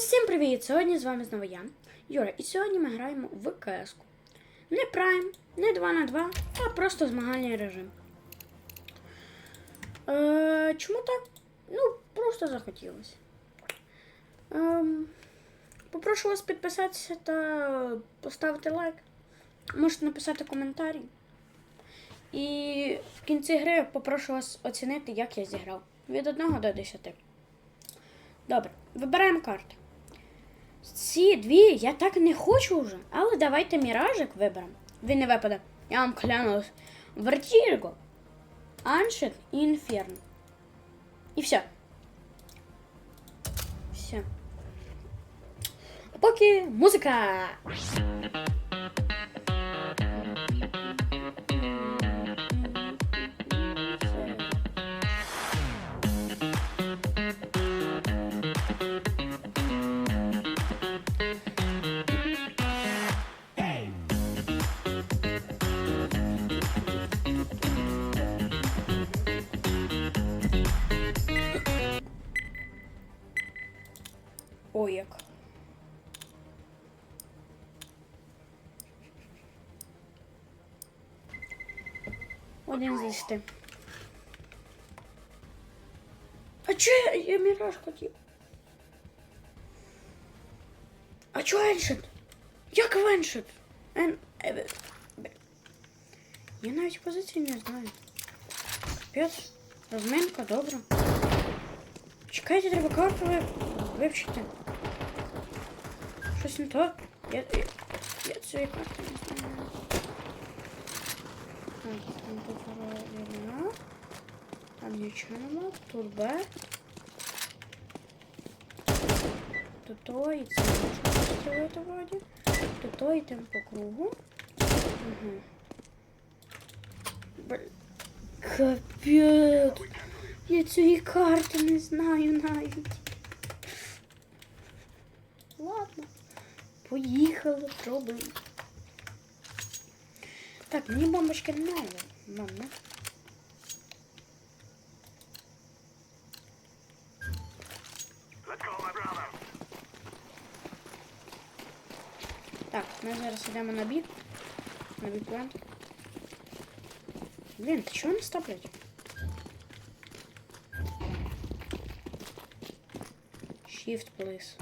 Усім привіт! Сьогодні з вами знову я, Юра, і сьогодні ми граємо в КС. Не Prime, не 2 на 2, а просто змагальний режим. Е, чому так? Ну, просто захотілося. Ем, попрошу вас підписатися та поставити лайк. Можете написати коментарі. І в кінці гри попрошу вас оцінити, як я зіграв. Від 1 до 10. Добре, вибираємо карти. Ці дві я так не хочу вже, але давайте міражик виберемо. Він не випаде. Я вам клянусь. Вертірго, Аншик і Інферно. І все. Все. Поки музика. Один. А чо я, я міраж хотів? А чо Еншит? Як Веншит? Ен... б- Я навіть позиції не знаю. Капець. Розминка, добре. Чекайте, треба карту ви- вивчити. Щось не то. Я, я, я цієї карти не знаю. Так, там тут. Там нічого нема. Тут і це можна поставити вроді. Тут то і там по кругу. Угу. Блін. Я цієї карти не знаю навіть. Ладно. Поїхали, пробуємо. Так, мені бомбочки не надо. Мама. Так, ми зараз йдемо на бік. На бік плент. Блін, ти чого не стоплять? Shift, please.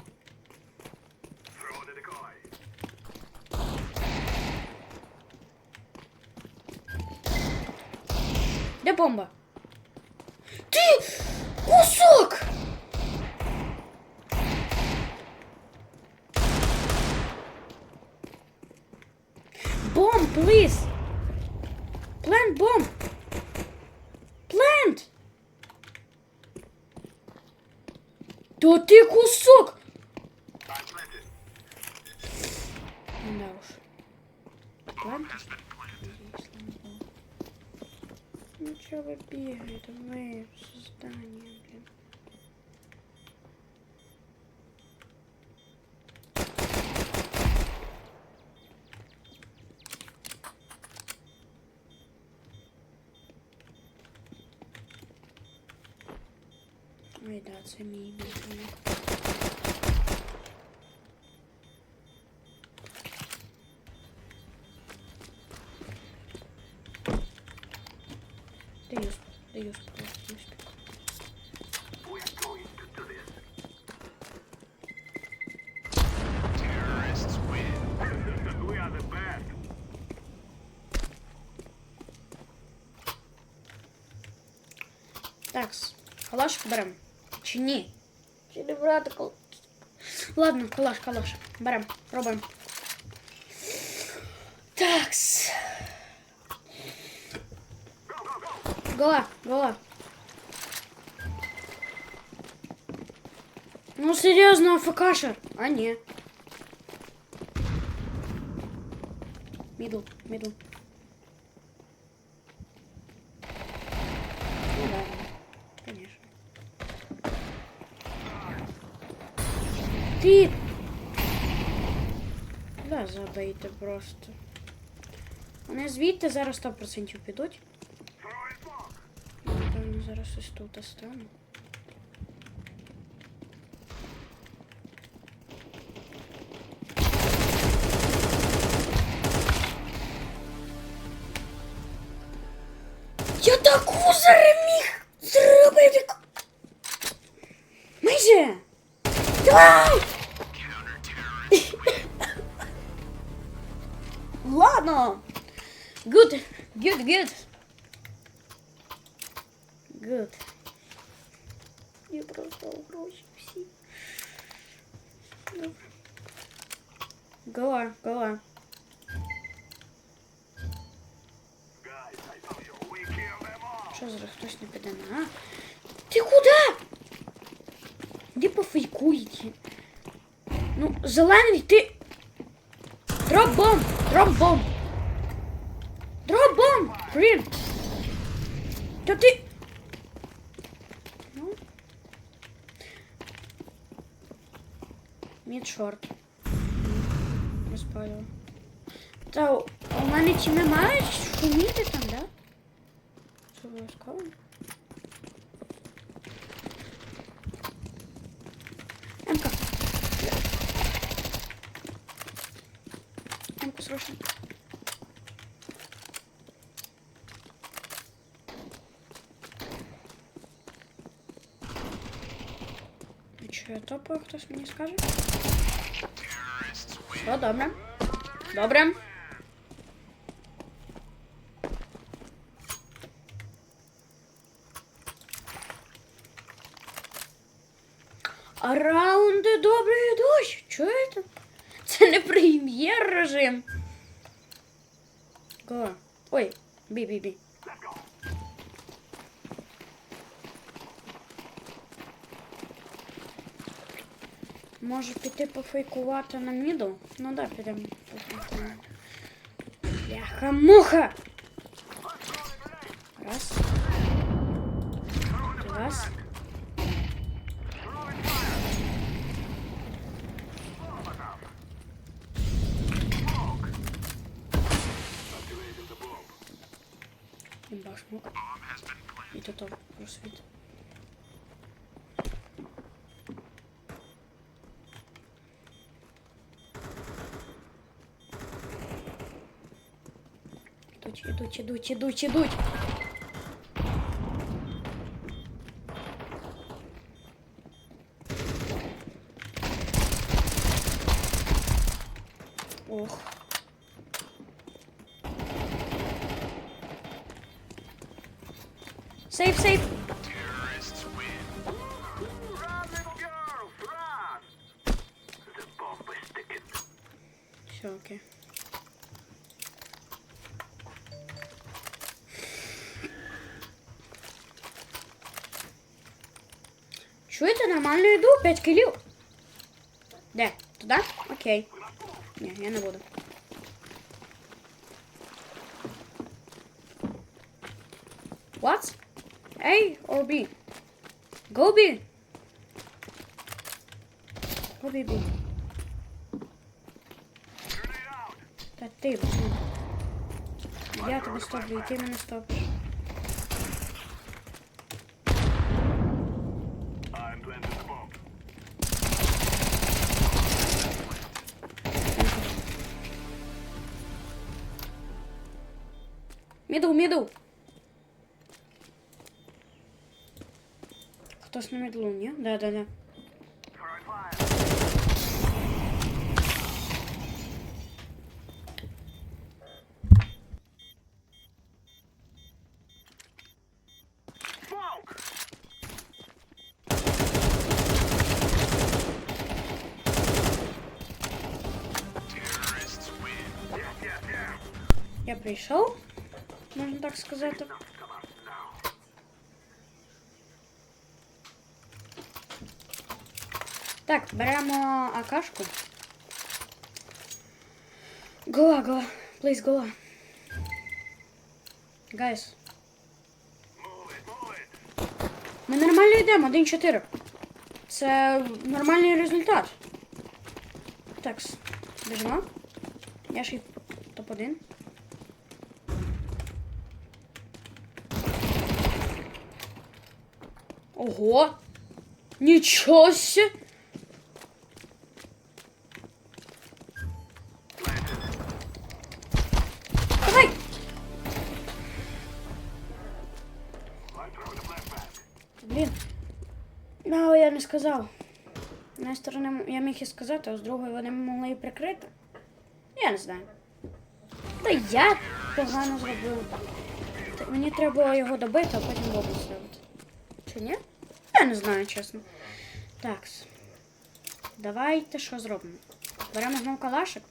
Де бомба? Ти кусок! Бомб, please! Plant bomb! Plant! Да ты кусок! Да уж. Ладно. Ну чё вы бегаете? Вы создание, блин. Ой, да, це мій бігає. Даю, сп- даю спокійно, даю спокійно. We are the best. Так, калашик берем. Чи ні? Чи не брати кал... Ладно, калаш, калаш. Берем, пробуємо. Такс. Гола, гола. Ну серйозно, АФКшер. А ні. Мідл, мідл. Ну да, конечно. Ти! Да, забийте просто. Вони звідти зараз 100% підуть. зараз ось тут остану. Я так таку зареміг зробив. Майже. Давай! Ладно. Good, good, good. Good. Я просто угрозил все. Ну. Гола, гола. Что за точно педана, а? Ты куда? Где пофейкуете? Ну, Зеландри, ты... Дроп-бомб! Дроп-бомб! Дроп-бомб! Блин! Да ты... Шорт. Не спалю. Та у мене тіми мають шуміти там, хтось мені скаже? Все, добре. Добре. А раунди добре йдуть. Чуєте? Це не прем'єр режим. Го. Ой, бі, Може піти пофейкувати на міду? Ну да, підемо пофейкувати. Бляха муха! Раз. Раз. Activated the bomb. Імба смок. І тут просвіт. Ідуть, ідуть, ідуть, ідуть. Чуєте, нормально йду, 5 кілів. Де? Туди? Окей. Ні, я не буду. What? A or B? Go B. Go B, B. Та ти, блін. Я тебе стоплю, і ти мене стопиш. Мідл, мідл. Хтось на мідлу, ні? Да, да, да. Throwing fire. Smoke! Yeah, yeah, yeah. Я прийшов, Можна так сказати. Так, беремо акашку. Гоа, гоа. Please, гоа. Гайс. Ми нормально йдемо, 1-4. Це нормальний результат. Так, біжимо. Я ж і топ-1. Ого! Нічого себе! Блін. Ну, я не сказав. На сторони я міг і сказати, а з другої вони могли і прикрити. Я не знаю. Та я погано зробив так. Мені треба було його добити, а потім бобу ставити. Чи ні? Я не знаю, чесно. Так. Давайте що зробимо? Беремо знову калашик,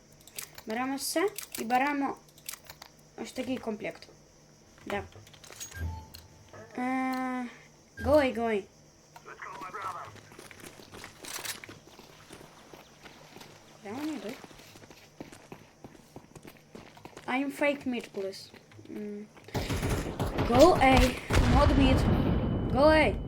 беремо все і беремо ось такий комплект. Да. Е, Гой, гой. Де вони йдуть? I'm fake meat, please. Go A. Not meat. Go A.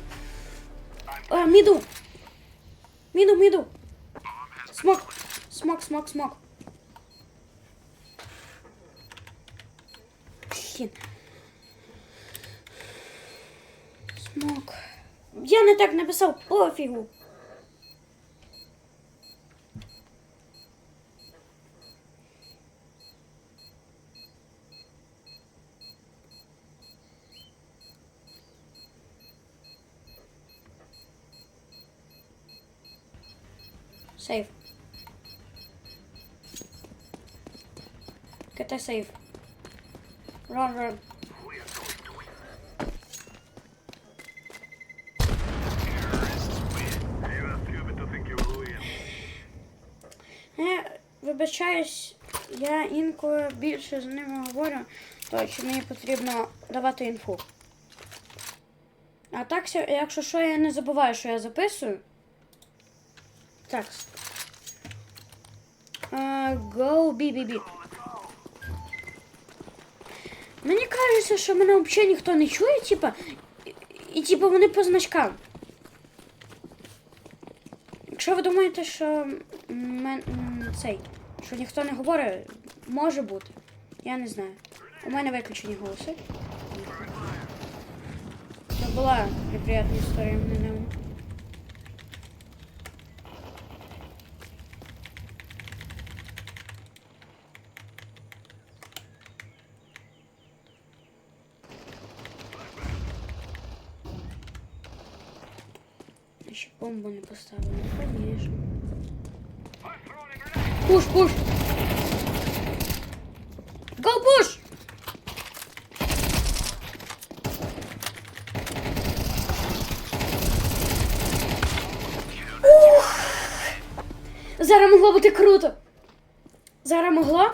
міду! Міду, міду! Смок! Смок, смок, смок. Блін. Смок. Я не так написав, пофігу. To think you will win. Я вибачаюсь, я інколи більше з ними говорю, то що мені потрібно давати інфу. А так, якщо що, я не забуваю, що я записую. Так. Е, Go BBB. Мені кажеться, що мене взагалі ніхто не чує, типа, і, і типа вони по значкам. Якщо ви думаєте, що мен, цей, що ніхто не говорить, може бути. Я не знаю. У мене виключені голоси. Це була неприятна історія в минулому. Я Ще не поставили, a grenade. Пуш, пуш! Go пуш! Ух! Зараз могло бути круто. Зараз могло,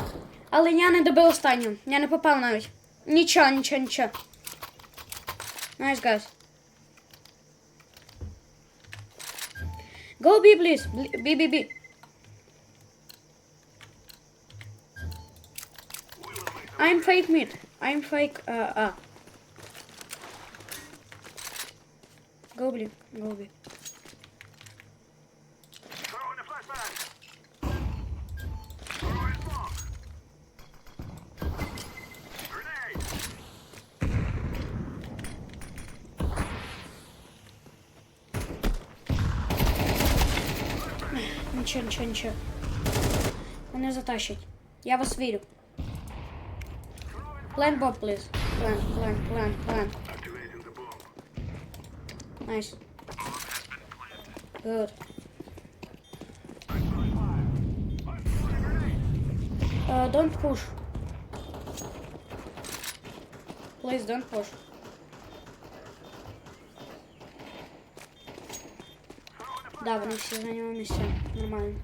але я не добив останнього. Я не попав навіть. Нічого, нічого, нічого. Nice, guys. Go B, please. B, B, B. I'm fake meat. I'm fake uh ah. Go blue. Go blue. Нічого, нічого, нічого. Мене затащать. Я вас вірю. Plant bomb, please. Plant, plant, plant, plant. Activating the bomb. Nice. Good. Uh, don't push. Please don't push. Да, вони всі зайняли місця. Нормально.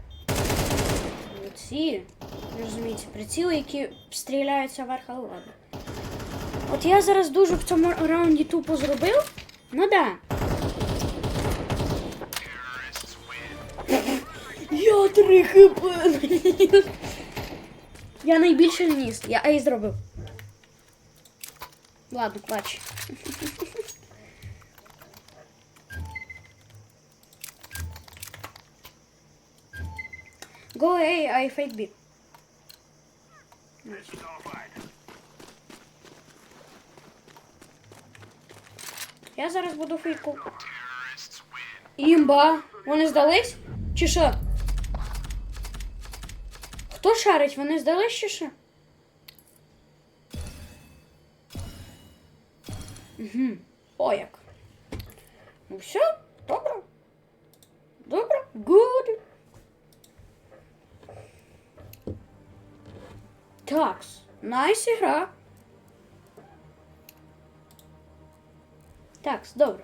Ці, розумієте, приціли, які стріляються вверх, але ладно. От я зараз дуже в цьому раунді тупо зробив. Ну да. Я три хп. Я найбільше вніс. Я ей зробив. Ладно, плач. Go A, I fight B. Fight. Я зараз буду фейку. Імба! Вони здались? Чи що? Хто шарить? Вони здались чи що? Угу. О як. Ну все, добре. Добре. Good. Такс. Найс ігра. Такс, добре.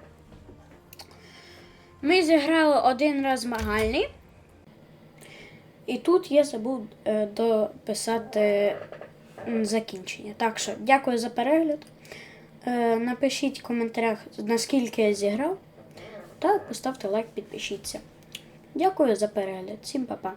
Ми зіграли один раз змагальний. І тут я забув е, дописати закінчення. Так що, дякую за перегляд. Е, напишіть в коментарях, наскільки я зіграв. Та поставте лайк, підпишіться. Дякую за перегляд. Всім па-па.